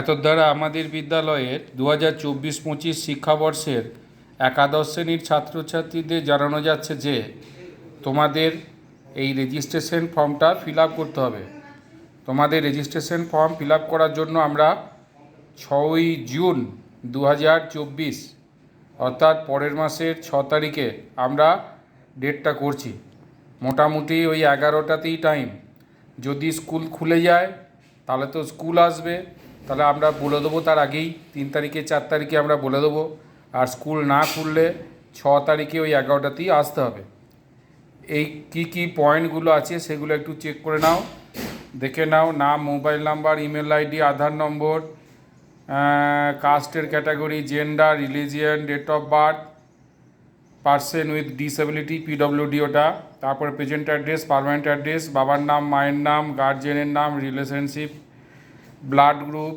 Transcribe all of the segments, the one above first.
এতর দ্বারা আমাদের বিদ্যালয়ের দু হাজার চব্বিশ পঁচিশ শিক্ষাবর্ষের একাদশ শ্রেণির ছাত্রছাত্রীদের জানানো যাচ্ছে যে, তোমাদের এই রেজিস্ট্রেশন ফর্মটা ফিল করতে হবে। তোমাদের রেজিস্ট্রেশন ফর্ম ফিল করার জন্য আমরা ছয়ই জুন দু হাজার চব্বিশ, অর্থাৎ পরের মাসের ছ তারিখে আমরা ডেটটা করছি। মোটামুটি ওই এগারোটাতেই টাইম যদি স্কুল খুলে যায়, তাহলে তো স্কুল আসবে। তাহলে আমরা বলে দেবো তার আগেই, তিন তারিখে চার তারিখে আমরা বলে দেবো। আর স্কুল না খুললে ছ তারিখে ওই এগারোটাতেই আসতে হবে। এই কি কি পয়েন্টগুলো আছে সেগুলো একটু চেক করে নাও। দেখে নাও, নাম, mobile number, email ID, Aadhaar number কাস্টের category, gender, religion, date of birth, person with disability PWD ওটা, তারপরে প্রেজেন্ট অ্যাড্রেস, পারমানেন্ট অ্যাড্রেস, বাবার নাম, মায়ের নাম গার্জেনের নাম, রিলেশনশিপ ব্লাড গ্রুপ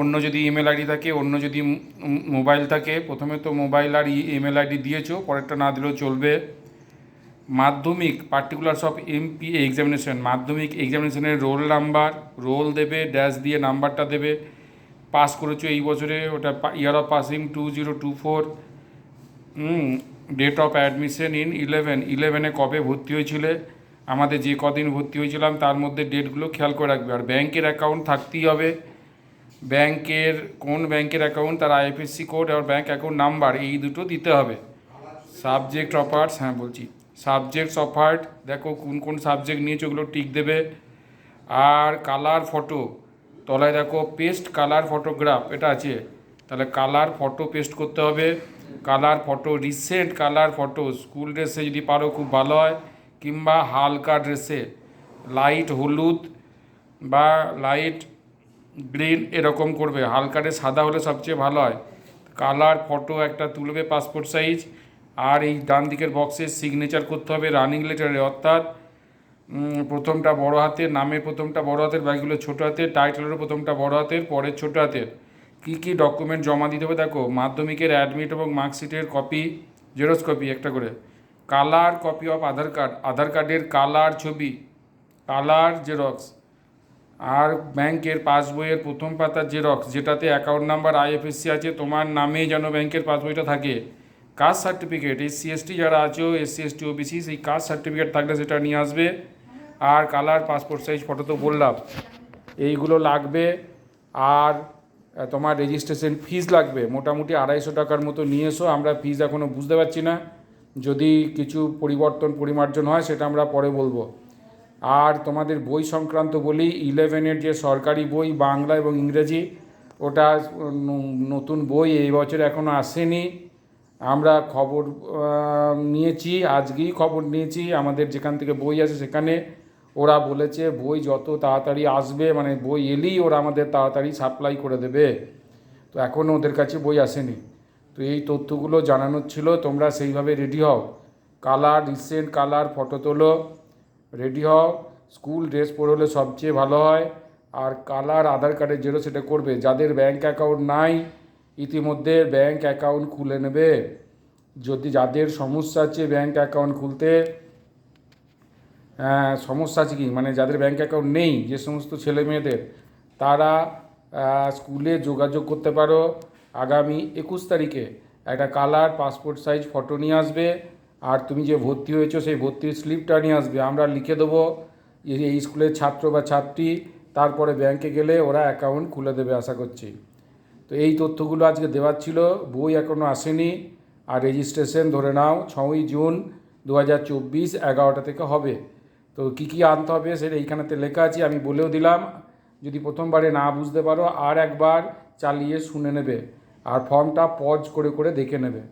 অন্য যদি ইমেল আইডি থাকে, অন্য যদি মোবাইল থাকে, প্রথমে তো মোবাইল আর ইমেল আইডি দিয়েছ, পরেরটা না দিলেও চলবে। মাধ্যমিক পার্টিকুলারস অফ এমপি এক্সামিনেশন মাধ্যমিক এক্সামিনেশনের রোল নাম্বার রোল দেবে ড্যাশ দিয়ে নাম্বারটা দেবে। পাস করেছ এই বছরে, ওটা year of passing two zero two four date of admission in eleven ইলেভেনে কবে ভর্তি হয়েছিলে? আমাদের যে কদিন ভর্তি হয়েছিলাম, তার মধ্যে ডেটগুলো খেয়াল করে রাখবে। আর ব্যাংকের অ্যাকাউন্ট থাকতেই হবে। ব্যাংকের, কোন ব্যাংকের অ্যাকাউন্ট তার আইএফএসসি কোড আর ব্যাংক অ্যাকাউন্ট নাম্বার এই দুটো দিতে হবে। সাবজেক্ট অফার্স হ্যাঁ বলছি। সাবজেক্টস অফার্ড দেখো কোন কোন সাবজেক্ট নিয়েছে, ওগুলো টিক দেবে। আর কালার ফটো তলায় দেখো পেস্ট কালার ফটোগ্রাফ এটা আছে। তাহলে কালার ফটো পেস্ট করতে হবে। Colour photo recent colour photo school ড্রেসে যদি পারো খুব ভালো হয়। কিংবা হালকা ড্রেসে লাইট হলুদ বা লাইট গ্রিন এরকম করবে। হালকা ড্রেস সাদা হলে সবচেয়ে ভালো হয়। কালার ফটো একটা তুলবে পাসপোর্ট সাইজ আর এই ডান দিকের বক্সে সিগনেচার করতে হবে রানিং লেটারে অর্থাৎ প্রথমটা বড় হাতের, নামের প্রথমটা বড় হাতের বাকিগুলো ছোটো হাতের টাইটেলেরও প্রথমটা বড় হাতের, পরের ছোটো হাতের। কী কী ডকুমেন্ট জমা দিতে হবে? দেখো, মাধ্যমিকের অ্যাডমিট এবং মার্কশিটের কপি জেরক্স কপি একটা করে। Colour copy of Aadhaar card, Aadhaar কার্ডের কালার ছবি, কালার জেরক্স, আর ব্যাংকের পাসবইয়ের প্রথম পাতার জেরক্স, যেটাতে অ্যাকাউন্ট নাম্বার আইএফএসসি আছে, তোমার নামে যেন ব্যাংকের পাসবইটা থাকে। কাস্ট সার্টিফিকেট এসসি এসটি যারা আছো এসসি এসটি ওবিসি সেই কাস্ট সার্টিফিকেট থাকলে সেটা নিয়ে আসবে। আর কালার পাসপোর্ট সাইজ ফটো তো বললাম। এইগুলো লাগবে। আর তোমার রেজিস্ট্রেশন ফিস লাগবে। মোটামুটি আড়াইশো টাকার মতো নিয়ে এসো। আমরা ফিস এখনও বুঝতে পারছি না। যদি কিছু পরিবর্তন, পরিমার্জন হয়, সেটা আমরা পরে বলব। আর তোমাদের বই সংক্রান্ত বলি ইলেভেনের যে সরকারি বই, বাংলা এবং ইংরেজি, ওটা নতুন বই এই বছর এখনও আসেনি। আমরা খবর নিয়েছি, আজকেই খবর নিয়েছি, আমাদের যেখান থেকে বই আছে সেখানে। ওরা বলেছে, বই যত তাড়াতাড়ি আসবে মানে বই এলেই ওরা আমাদের তাড়াতাড়ি সাপ্লাই করে দেবে। তো এখনও ওদের কাছে বই আসেনি। তো এই তথ্যগুলো জানানোর ছিল তোমরা সেইভাবে রেডি হও। কালার রিসেন্ট কালার ফটো তোলো রেডি হও। স্কুল ড্রেস পরে হলে সবচেয়ে ভালো হয়। আর কালার আধার কার্ডের জেরো সেটা করবে। যাদের ব্যাংক অ্যাকাউন্ট নাই ইতিমধ্যে ব্যাংক অ্যাকাউন্ট খুলে নেবে। যদি যাদের সমস্যা আছে ব্যাংক অ্যাকাউন্ট খুলতে হ্যাঁ, সমস্যা আছে কি? মানে যাদের ব্যাংক অ্যাকাউন্ট নেই যে সমস্ত ছেলে মেয়েদের তারা স্কুলে যোগাযোগ করতে পারো। আগামী একুশ তারিখে একটা কালার, পাসপোর্ট সাইজ, ফটো নিয়ে আসবে। আর তুমি যে ভর্তি হয়েছো, সেই ভর্তির স্লিপটা নিয়ে আসবে। আমরা লিখে দেবো এই স্কুলের ছাত্র বা ছাত্রী, তারপরে ব্যাংকে গেলে ওরা অ্যাকাউন্ট খুলে দেবে আশা করছি। তো এই তথ্যগুলো আজকে দেওয়ার ছিল। বই এখনও আসেনি। আর রেজিস্ট্রেশন ধরে নাও, ছয়ই জুন দু হাজার চব্বিশ, এগারোটা থেকে হবে। তো কী কী আনতে হবে সেটা এইখানেতে লেখা আছে, আমি বলেও দিলাম। যদি প্রথমবারে না বুঝতে পারো, আর একবার চালিয়ে শুনে নেবে। আর ফর্মটা পজ করে করে দেখে নেবে।